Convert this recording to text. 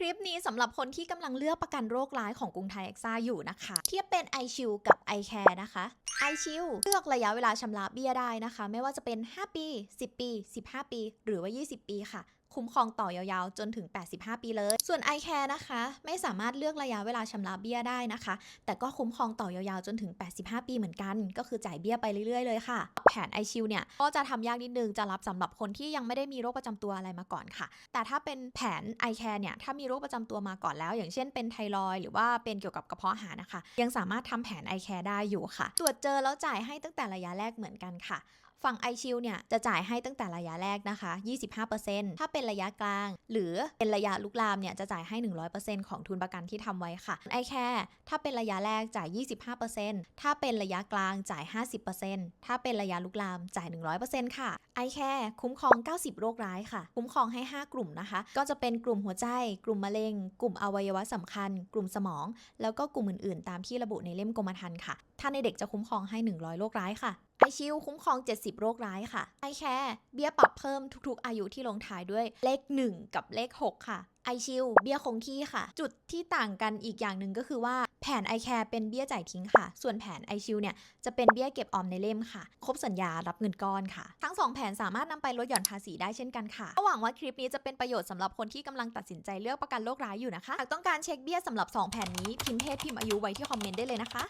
คลิปนี้สำหรับคนที่กำลังเลือกประกันโรคร้ายของกรุงไทยเอ็กซ่าอยู่นะคะ เทียบเป็น i อชิวกับ iCare นะคะไอชิลเลือกระยะเวลาชำระเบี้ยได้นะคะ ไม่ว่าจะเป็น 5 ปี 10 ปี 15 ปี หรือว่า 20 ปีค่ะ คุ้มครองต่อยาวๆ จนถึง 85 ปีเลย ส่วน iCare นะคะ ไม่สามารถเลือกระยะเวลาชำระเบี้ยได้นะคะ แต่ก็คุ้มครองต่อยาวๆ จนถึง 85 ปีเหมือนกัน ก็คือจ่ายเบี้ยไปเรื่อยๆ เลยค่ะ แผน iShield เนี่ย ก็จะทำยากนิดนึง จะรับสำหรับคนที่ยังไม่ได้มีโรคประจำตัวอะไรมาก่อนค่ะ แต่ถ้าเป็นแผน iCare เนี่ย ถ้ามีโรคประจำตัวมาก่อนแล้ว อย่างเช่นเป็นไทรอยหรือว่าเป็นเกี่ยวกับกระเพาะอาหารนะคะ ยังสามารถทำแผน iCare ได้อยู่ค่ะ ตรวจเจอแล้วจ่ายให้ตั้งแต่ระยะแรกเหมือนกันค่ะ ฝั่ง iShield เนี่ยจะจ่ายให้ตั้งแต่ระยะแรกนะคะ 25%ถ้าเป็นระยะกลาง หรือเป็นระยะลุกลามเนี่ยจะจ่ายให้ 100%ของทุนประกันที่ทำไว้ค่ะ iCare ถ้าเป็นระยะแรกจ่าย 25%ถ้าเป็นระยะกลางจ่าย 50%ถ้าเป็นระยะลุกลามจ่าย 100%ค่ะ iCare คุ้มครอง 90 โรคร้ายค่ะ คุ้มครองให้ 5 กลุ่มนะคะ ก็จะเป็นกลุ่มหัวใจ กลุ่มมะเร็ง กลุ่มอวัยวะสำคัญ กลุ่มสมอง แล้วก็กลุ่มอื่นๆ ตามที่ระบุในเล่มกรมธรรม์ค่ะ ถ้าในเด็กจะคุ้มครองให้ 100 โรคร้ายค่ะ ไอชิลคุ้มครอง 70 โรคร้ายค่ะไอแคร์เบี้ยปรับเพิ่มทุกๆ อายุที่ลงท้ายด้วยเลข 1 กับเลข 6 ค่ะไอชิลเบี้ยคงที่ค่ะ จุดที่ต่างกันอีกอย่างหนึ่งก็คือว่าแผน i c a r e เป็นเบี้ยจ่ายทิ้งค่ะ ส่วนแผน i s h i e l d เนี่ยจะเป็นเบี้ยเก็บออมในเล่มค่ะ ครบสัญญารับเงินก้อนค่ะ ทั้ง 2 แผนสามารถนำไปลดหย่อนภาษีได้เช่นกันค่ะหวังว่าคลิปนี้จะเป็นประโยชน์สำหรับคนที่กำลังตัดสินใจเลือกประกันโรคร้ายอยู่นะคะหากต้องการเช็คเบี้ยสำหรับ 2 แผนนี้พิมพ์เพศพิมพ์อายุไว้ที่คอมเมนต์ได้เลยนะคะ